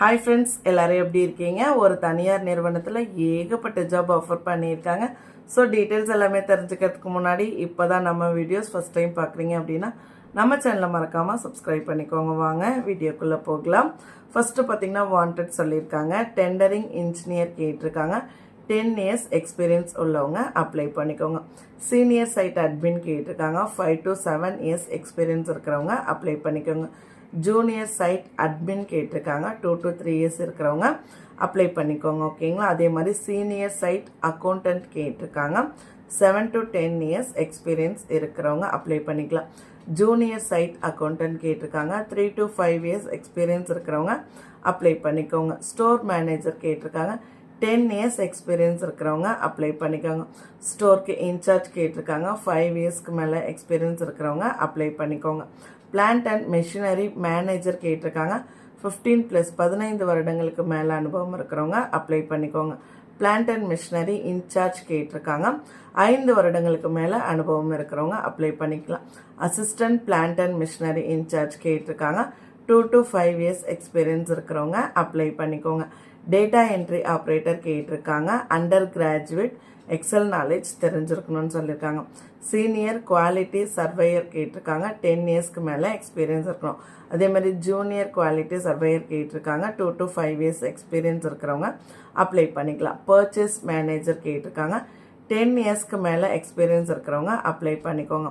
Hi friends எல்லோரும் எப்படி இருக்கீங்க? ஒரு தனியார் நிறுவனத்தில் ஏகப்பட்ட ஜாப் ஆஃபர் பண்ணியிருக்காங்க. ஸோ டீட்டெயில்ஸ் எல்லாமே தெரிஞ்சுக்கிறதுக்கு முன்னாடி இப்போ தான் நம்ம வீடியோஸ் ஃபஸ்ட் டைம் பார்க்குறீங்க அப்படின்னா நம்ம சேனலை மறக்காமல் சப்ஸ்கிரைப் பண்ணிக்கோங்க. வாங்க வீடியோக்குள்ளே போகலாம். ஃபஸ்ட்டு பார்த்தீங்கன்னா வாண்டட் சொல்லியிருக்காங்க. டெண்டரிங் இன்ஜினியர் கேட்டிருக்காங்க. டென் இயர்ஸ் எக்ஸ்பீரியன்ஸ் உள்ளவங்க அப்ளை பண்ணிக்கோங்க. சீனியர் சைட் அட்மின் கேட்டிருக்காங்க. Five to seven years experience இருக்கிறவங்க அப்ளை பண்ணிக்கோங்க. ஜூனியர் சைட் அட்மின் கேட்டிருக்காங்க. டூ டு த்ரீ இயர்ஸ் இருக்கிறவங்க அப்ளை பண்ணிக்கோங்க ஓகேங்களா அதே மாதிரி சீனியர் சைட் அக்கௌண்டன்ட் கேட்டிருக்காங்க. Seven to ten years experience இருக்கிறவங்க அப்ளை பண்ணிக்கலாம். ஜூனியர் சைட் அக்கௌண்டன்ட் கேட்டிருக்காங்க. Three to five years experience இருக்கிறவங்க அப்ளை பண்ணிக்கோங்க. ஸ்டோர் மேனேஜர் கேட்டிருக்காங்க. டென் இயர்ஸ் எக்ஸ்பீரியன்ஸ் இருக்கிறவங்க அப்ளை பண்ணிக்கோங்க. ஸ்டோருக்கு இன்சார்ஜ் கேட்டிருக்காங்க. ஃபைவ் இயர்ஸ்க்கு மேலே எக்ஸ்பீரியன்ஸ் இருக்கிறவங்க அப்ளை பண்ணிக்கோங்க. பிளான்ட் அண்ட் மெஷினரி மேனேஜர் கேட்டிருக்காங்க. ஃபிஃப்டீன் ப்ளஸ் பதினைந்து வருடங்களுக்கு மேலே அனுபவம் இருக்கிறவங்க அப்ளை பண்ணிக்கோங்க. பிளான்ட் அண்ட் மிஷினரி இன்சார்ஜ் கேட்டிருக்காங்க. ஐந்து வருடங்களுக்கு மேலே அனுபவம் இருக்கிறவங்க அப்ளை பண்ணிக்கலாம். Assistant plant and machinery incharge கேட்டிருக்காங்க. Two to five years experience இருக்கிறவங்க அப்ளை பண்ணிக்கோங்க. டேட்டா என்ட்ரி ஆப்ரேட்டர் கேட்டிருக்காங்க. அண்டர் கிராஜுவேட் எக்ஸல் நாலேஜ் தெரிஞ்சிருக்கணும்னு சொல்லியிருக்காங்க சீனியர் குவாலிட்டி சர்வேயர் கேட்டிருக்காங்க. டென் இயர்ஸ்க்கு மேலே எக்ஸ்பீரியன்ஸ் இருக்கணும். அதே மாதிரி ஜூனியர் குவாலிட்டி சர்வேயர் கேட்டிருக்காங்க. Two to five years experience இருக்கிறவங்க. அப்ளை பண்ணிக்கலாம். பர்ச்சேஸ் மேனேஜர் கேட்டிருக்காங்க. டென் இயர்ஸ்க்கு மேலே எக்ஸ்பீரியன்ஸ் இருக்கிறவங்க அப்ளை பண்ணிக்கோங்க.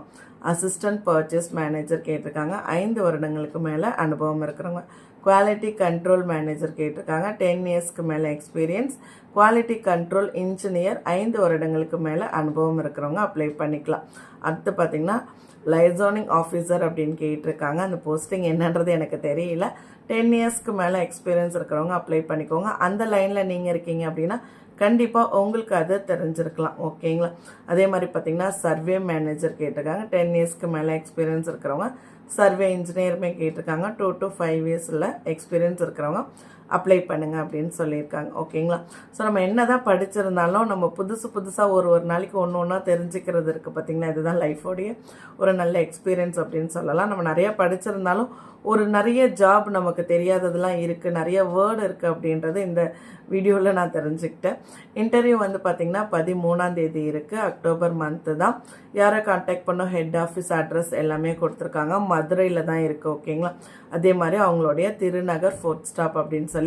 அசிஸ்டன்ட் பர்ச்சேஸ் மேனேஜர் கேட்டிருக்காங்க. ஐந்து வருடங்களுக்கு மேலே அனுபவம் இருக்கிறவங்க. குவாலிட்டி கண்ட்ரோல் மேனேஜர் கேட்டிருக்காங்க. டென் இயர்ஸ்க்கு மேலே எக்ஸ்பீரியன்ஸ் குவாலிட்டி கண்ட்ரோல் இன்ஜினியர் ஐந்து வருடங்களுக்கு மேலே அனுபவம் இருக்கிறவங்க அப்ளை பண்ணிக்கலாம். அடுத்து பார்த்தீங்கன்னா லைசோனிங் ஆஃபீஸர் அப்படின்னு கேட்டிருக்காங்க. அந்த போஸ்டிங் என்னன்றது எனக்கு தெரியல. டென் இயர்ஸ்க்கு மேலே எக்ஸ்பீரியன்ஸ் இருக்கிறவங்க அப்ளை பண்ணிக்கோங்க. அந்த லைனில் நீங்கள் இருக்கீங்க அப்படின்னா கண்டிப்பாக உங்களுக்கு அது தெரிஞ்சிருக்கலாம். ஓகேங்களா அதே மாதிரி பார்த்தீங்கன்னா சர்வே மேனேஜர் கேட்டிருக்காங்க. டென் இயர்ஸ்க்கு மேலே எக்ஸ்பீரியன்ஸ் இருக்கிறவங்க. சர்வே இன்ஜினியருமே கேட்டிருக்காங்க. டூ டு ஃபைவ் இயர்ஸில் எக்ஸ்பீரியன்ஸ் இருக்கிறவங்க. அப்ளை பண்ணுங்க அப்படின்னு சொல்லியிருக்காங்க. ஓகேங்களா ஸோ நம்ம என்ன தான் படிச்சிருந்தாலும் நம்ம புதுசு புதுசாக ஒரு ஒரு நாளைக்கு ஒன்று ஒன்றா தெரிஞ்சுக்கிறது இருக்குது பார்த்திங்கன்னா இதுதான் லைஃபோடைய ஒரு நல்ல எக்ஸ்பீரியன்ஸ் அப்படின்னு சொல்லலாம். நம்ம நிறைய படிச்சிருந்தாலும் ஒரு நிறைய ஜாப் நமக்கு தெரியாததெல்லாம் இருக்குது நிறைய வேர்டு இருக்குது அப்படின்றது இந்த வீடியோவில் நான் தெரிஞ்சுக்கிட்டேன். இன்டர்வியூ வந்து பார்த்திங்கன்னா பதிமூணாம் தேதி இருக்குது அக்டோபர் மந்த்து தான். யாரை காண்டாக்ட் பண்ணோம்? ஹெட் ஆஃபீஸ் அட்ரஸ் எல்லாமே கொடுத்துருக்காங்க. மதுரையில் தான் இருக்குது ஓகேங்களா அதே மாதிரி அவங்களுடைய திருநகர் ஃபோர்த் ஸ்டாப் அப்படின்னு சொல்லி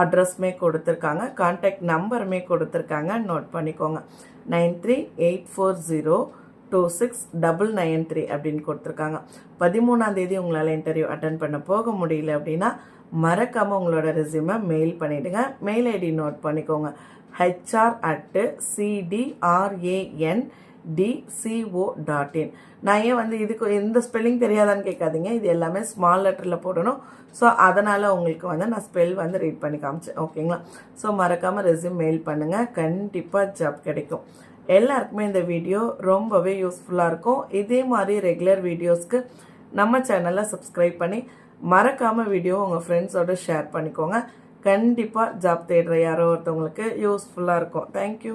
அட்ரஸ்மே கொடுத்துருக்காங்க. காண்டாக்ட் நம்பருமே கொடுத்துருக்காங்க. நோட் பண்ணிக்கோங்க. Nine three eight four zero two six double nine three அப்படின்னு கொடுத்துருக்காங்க. பதிமூணாம் தேதி உங்களால் இன்டர்வியூ அட்டன் பண்ண போக முடியல அப்படின்னா மறக்காமல் உங்களோட ரெசியூமை மெயில் பண்ணிவிடுங்க மெயில் ஐடி நோட் பண்ணிக்கோங்க. HR at C D R A N D C O dot in நான் ஏன் வந்து இதுக்கு எந்த ஸ்பெல்லிங் தெரியாதான்னு கேட்காதீங்க. இது எல்லாமே ஸ்மால் லெட்டரில் போடணும். ஸோ அதனால் உங்களுக்கு வந்து நான் ஸ்பெல் வந்து ரீட் பண்ணி காமிச்சேன் ஓகேங்களா ஸோ மறக்காமல் ரெசியூம் மெயில் பண்ணுங்கள் கண்டிப்பாக ஜாப் கிடைக்கும். எல்லாருக்குமே இந்த வீடியோ ரொம்பவே யூஸ்ஃபுல்லாக இருக்கும். இதே மாதிரி ரெகுலர் வீடியோஸ்க்கு நம்ம சேனலை சப்ஸ்கிரைப் பண்ணி மறக்காமல் வீடியோ உங்கள் ஃப்ரெண்ட்ஸோட ஷேர் பண்ணிக்கோங்க. கண்டிப்பாக ஜாப் தேடுற யாரோ ஒருத்தவங்களுக்கு யூஸ்ஃபுல்லாக இருக்கும். தேங்க்யூ